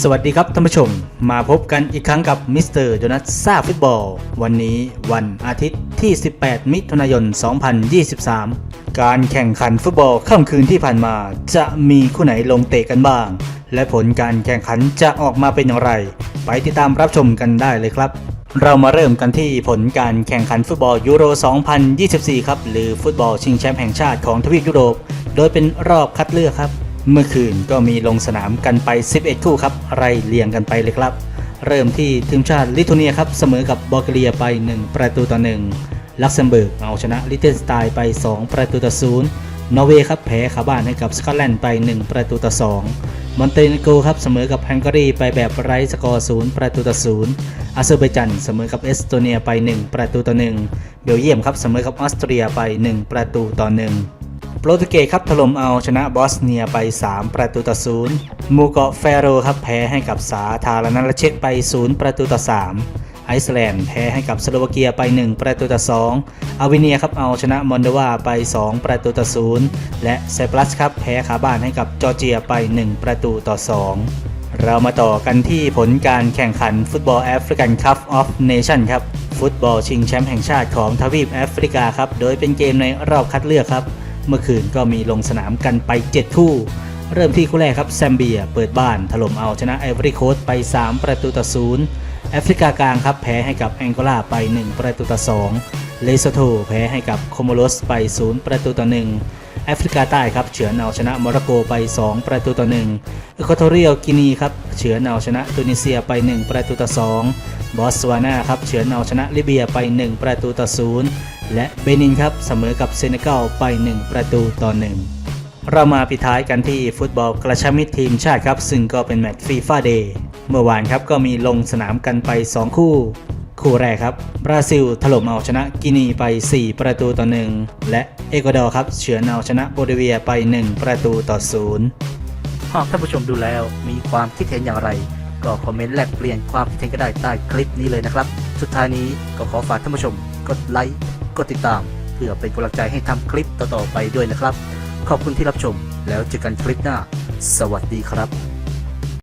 สวัสดีครับท่านผู้ชม มาพบกันอีกครั้งกับมิสเตอร์โจนัสซาฟุตบอล วันนี้วันอาทิตย์ที่ 18 มิถุนายน 2023 การแข่งขันฟุตบอลค่ำคืนที่ผ่านมา จะมีคู่ไหนลงเตะกันบ้าง และผลการแข่งขันจะออกมาเป็นอย่างไร ไปติดตามรับชมกันได้เลยครับ เรามาเริ่มกันที่ผลการแข่งขันฟุตบอลยูโร 2024 ครับ หรือฟุตบอลชิงแชมป์แห่งชาติของทวีปยุโรป โดยเป็นรอบคัดเลือกครับ เมื่อคืนก็มีลงสนามกันไป 11 คู่ครับไล่เรียงกันไปเลยครับ เริ่มที่ทีมชาติลิทัวเนียครับ เสมอกับบอลแกเรียไป 1 ประตูต่อ 1 ลักเซมเบิร์กเอาชนะลิเทนสไตน์ไป 2 ประตูต่อ 0 นอร์เวย์ครับแพ้คาบ้านให้กับสกอตแลนด์ไป 1 ประตูต่อ 2 มอนเตเนโกครับเสมอกับฮังการีไปแบบไร้สกอร์ศูนย์ประตูต่อศูนย์อาเซอร์ไบจันเสมอกับเอสโตเนียไป 1 ประตูต่อ1เบลเยียมครับเสมอกับออสเตรียไป 1 ประตูต่อ1โปรตุเกสครับถล่มเอาชนะบอสเนียไป 3 ประตูต่อ0มูเกาะแฟโรครับแพ้ให้กับสาธารณรัฐเช็กไป 0 ประตูต่อ 3 ซ์แลนด์แพ้ให้กับสโลวาเกียไป 1 ประตูต่อ2อาร์เวเนียครับเอาชนะมอนโดวาไป 2 ประตูต่อ0และไซปรัสครับแพ้คาบ้านให้กับจอร์เจียไป 1 ประตูต่อ 2 เรามาต่อกันที่ผลการแข่งขันฟุตบอลแอฟริกันคัพออฟเนชั่นครับ ฟุตบอลชิงแชมป์แห่งชาติของทวีปแอฟริกาครับ โดยเป็นเกมในรอบคัดเลือกครับ เมื่อคืนก็มีลงสนามกันไป 7 คู่เริ่มที่คู่แรกครับแซมเบียเปิดบ้านถล่มเอาชนะไอวอรี่โคสต์ไป 3 ประตูต่อ 0 แอฟริกากลางครับแพ้ให้กับแองโกลาไป 1 ประตูต่อ2เลโซโตแพ้ให้กับโคโมโรสไป 0 ประตูต่อ1แอฟริกาใต้ครับเฉือนเอาชนะโมร็อกโกไป 2 ประตูต่อ1เอควาทอเรียลกินีครับเฉือนเอาชนะตุนิเซียไป 1 ประตูต่อ2บอสวานาครับเฉือนเอาชนะลิเบียไป 1 ประตูต่อ0และเบนินครับเสมอกับเซเนกัลไป 1 ประตูต่อ1เรามาปิดท้ายกันที่ฟุตบอลกระชับมิตรทีมชาติครับ ซึ่งก็เป็นแมตช์ฟีฟ่าเดย์ เมื่อวานครับก็มีลงสนามกันไป 2 คู่ คู่แรกครับ บราซิลถล่มเอาชนะกินีไป 4 ประตูต่อ 1 และเอกวาดอร์ครับเฉือนเอาชนะโบลิเวียไป 1 ประตูต่อ 0 หากท่านผู้ชมดูแล้วมีความคิดเห็นอย่างไร ก็คอมเมนต์แลกเปลี่ยนความคิดเห็นก็ได้ใต้คลิปนี้เลยนะครับ สุดท้ายนี้ก็ขอฝากท่านผู้ชมกดไลค์กดติดตาม เพื่อเป็นกำลังใจให้ทำคลิปต่อๆไปด้วยนะครับ ขอบคุณที่รับชมแล้วเจอกันคลิปหน้า สวัสดีครับ